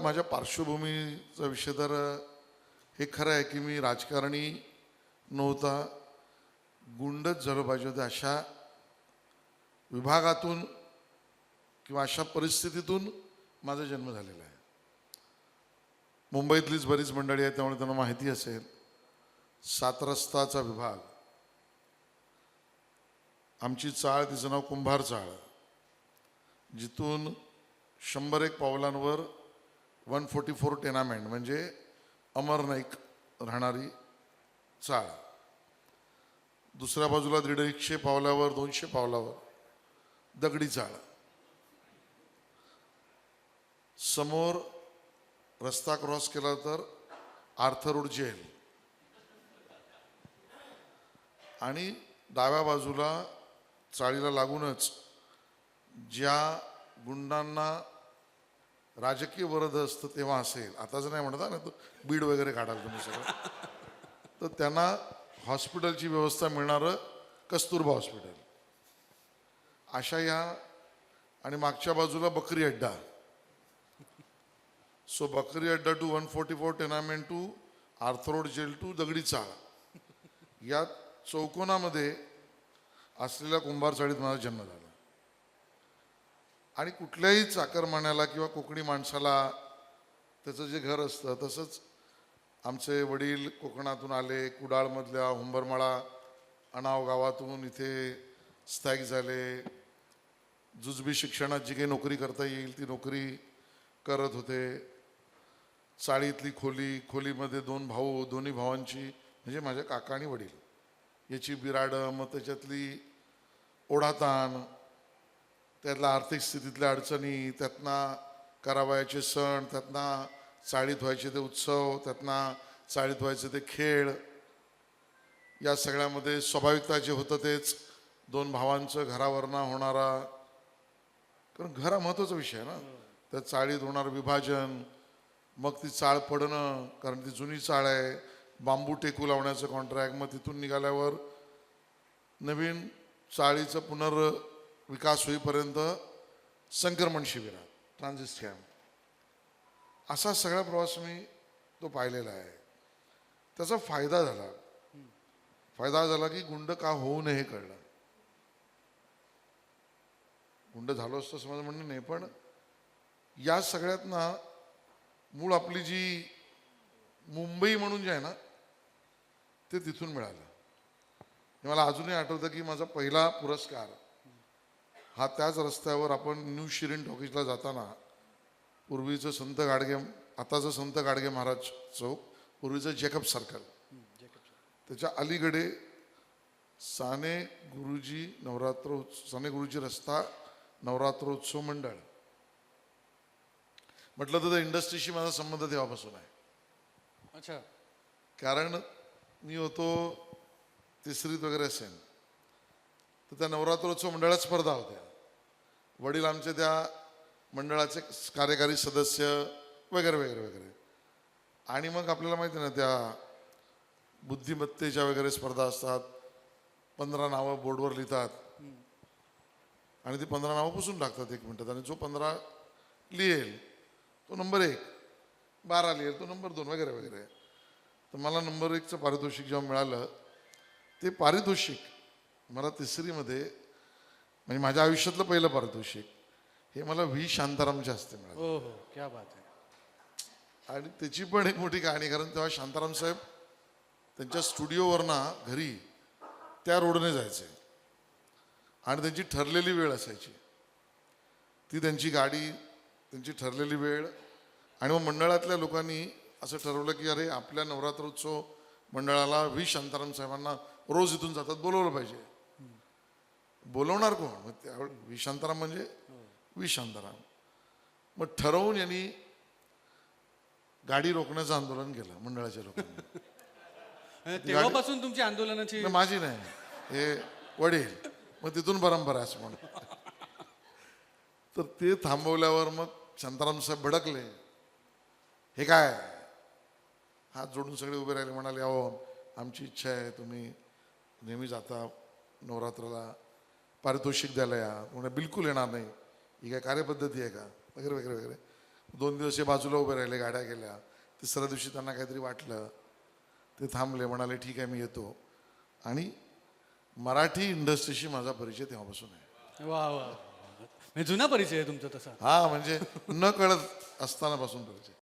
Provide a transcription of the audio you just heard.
माझ्या पार्श्वभूमीचा विषय तर हे खरं आहे की मी राजकारणी नव्हता. गुंडच झालं पाहिजे होते अशा विभागातून किंवा अशा परिस्थितीतून माझा जन्म झालेला आहे. मुंबईतलीच बरीच मंडळी आहे त्यामुळे त्यांना माहिती असेल. सात रस्ताचा विभाग. आमची चाळ तिचं नाव कुंभार चाळ. जिथून शंभर एक पावलांवर वन फोर्टी फोर टेनामेंट म्हणजे अमर नाईक राहणारी चाळ. दुसऱ्या बाजूला दीड एकशे पावलावर दोनशे पावलावर दगडी चाळ. समोर रस्ता क्रॉस केला तर आर्थर रोड जेल. आणि डाव्या बाजूला चाळीला लागूनच ज्या गुंडांना राजकीय वरद असतं तेव्हा असेल. आताच नाही म्हणता ना तो बीड वगैरे काढाल तुम्ही सगळं. तर त्यांना हॉस्पिटलची व्यवस्था मिळणारं कस्तुरबा हॉस्पिटल. अशा या आणि मागच्या बाजूला बकरी Adda. So Bakri Adda to one forty four tenement to Arthur Road jail to Dagdi Chawl. या चौकोनामध्ये असलेल्या कुंभार चाळीत माझा जन्म झाला. आणि कुठल्याही चाकरमान्याला किंवा कोकणी माणसाला त्याचं जे घर असतं तसंच आमचे वडील कोकणातून आले कुडाळमधल्या हुंबरमाळा अणाव गावातून इथे स्थायिक झाले. जुजबी शिक्षणात जी काही नोकरी करता येईल ती नोकरी करत होते. चाळीतली खोली खोलीमध्ये दोन भाऊ दोन्ही भावांची म्हणजे माझ्या काका आणि वडील. याची बिराडं मग त्याच्यातली ओढाताण त्यातल्या आर्थिक स्थितीतल्या अडचणी त्यातना करावयाचे सण त्यातना चाळीत व्हायचे ते उत्सव त्यातना चाळीत व्हायचे ते खेळ या सगळ्यामध्ये स्वाभाविकता जे होतं तेच दोन भावांचं घरावरनं होणारा कारण घर हा महत्त्वाचा विषय आहे ना. त्या चाळीत होणारं विभाजन मग ती चाळ पडणं कारण ती जुनी चाळ आहे बांबू टेकू लावण्याचं कॉन्ट्रॅक्ट मग तिथून निघाल्यावर नवीन चाळीचं विकास होईपर्यंत संक्रमण शिबिरात ट्रान्झिस्ट कॅम्प असा सगळा प्रवास मी तो पाहिलेला आहे. त्याचा फायदा झाला. फायदा झाला की गुंड का होऊ नये हे कळलं. गुंड झालो असतं समज म्हणणं नाही पण या सगळ्यात ना मूळ आपली जी मुंबई म्हणून जे आहे ना ते तिथून मिळालं. मला अजूनही आठवतं की माझा पहिला पुरस्कार हा त्याच रस्त्यावर आपण न्यू शिरीन टॉकीजला जाताना पूर्वीचं संत गाडगे आताचं संत गाडगे महाराज चौक पूर्वीचं जेकब सर्कल त्याच्या अलीकडे साने गुरुजी नवरात्र साने गुरुजी रस्ता नवरात्रोत्सव मंडळ. म्हटलं तर इंडस्ट्रीशी माझा संबंध तेव्हापासून आहे. अच्छा. कारण मी होतो तिसरीत वगैरे असेल तर त्या नवरात्रोत्सव मंडळात स्पर्धा होत्या. वडील आमचे त्या मंडळाचे कार्यकारी सदस्य वगैरे वगैरे वगैरे. आणि मग आपल्याला माहिती ना त्या बुद्धिमत्तेच्या वगैरे स्पर्धा असतात. पंधरा नावं बोर्डवर लिहितात. आणि ती पंधरा नावं पुसून टाकतात एक मिनटात. आणि जो पंधरा लिहेल तो नंबर एक. बारा लिहेल तो नंबर दोन वगैरे वगैरे. तर मला नंबर एकचं पारितोषिक जेव्हा मिळालं ते पारितोषिक मला तिसरीमध्ये म्हणजे माझ्या आयुष्यातलं पहिलं पारितोषिक. हे मला व्ही. शांतारामच्या हस्ते मिळालं. हो हो क्या बात आहे. आणि त्याची पण एक मोठी कहाणी कारण तेव्हा शांताराम साहेब त्यांच्या स्टुडिओवर ना घरी त्या रोडने जायचे. आणि त्यांची ठरलेली वेळ असायची. ती त्यांची गाडी त्यांची ठरलेली वेळ. आणि मग मंडळातल्या लोकांनी असं ठरवलं की अरे आपल्या नवरात्रोत्सव मंडळाला व्ही. शांताराम साहेबांना रोज इथून जातात बोलवलं पाहिजे. बोलवणार कोण? मग त्यावेळी व्ही शांताराम म्हणजे व्ही शांताराम मग ठरवून यांनी गाडी रोखण्याचं आंदोलन केलं मंडळाच्या लोकांनी. तेव्हापासून तुमची आंदोलनाची नाही, माझी नाही हे वडील. मग तिथून परंपरा असं म्हणून. तर ते थांबवल्यावर मग शांताराम साहेब भडकले. हे काय? हात जोडून सगळे उभे राहिले म्हणाले अहो आमची इच्छा आहे तुम्ही नेहमी जाता नवरात्राला पारितोषिक द्यायला या. म्हणे बिलकुल येणार नाही. ही काय कार्यपद्धती आहे का? वगैरे वगैरे वगैरे. दोन दिवस हे बाजूला उभे राहिले गाड्या गेल्या. तिसऱ्या दिवशी त्यांना काहीतरी वाटलं. ते थांबले म्हणाले ठीक आहे मी येतो. आणि मराठी इंडस्ट्रीशी माझा परिचय तेव्हापासून आहे. वा वा. म्हणजे जुना परिचय आहे तुमचा तसा. हा म्हणजे न कळत असतानापासून परिचय.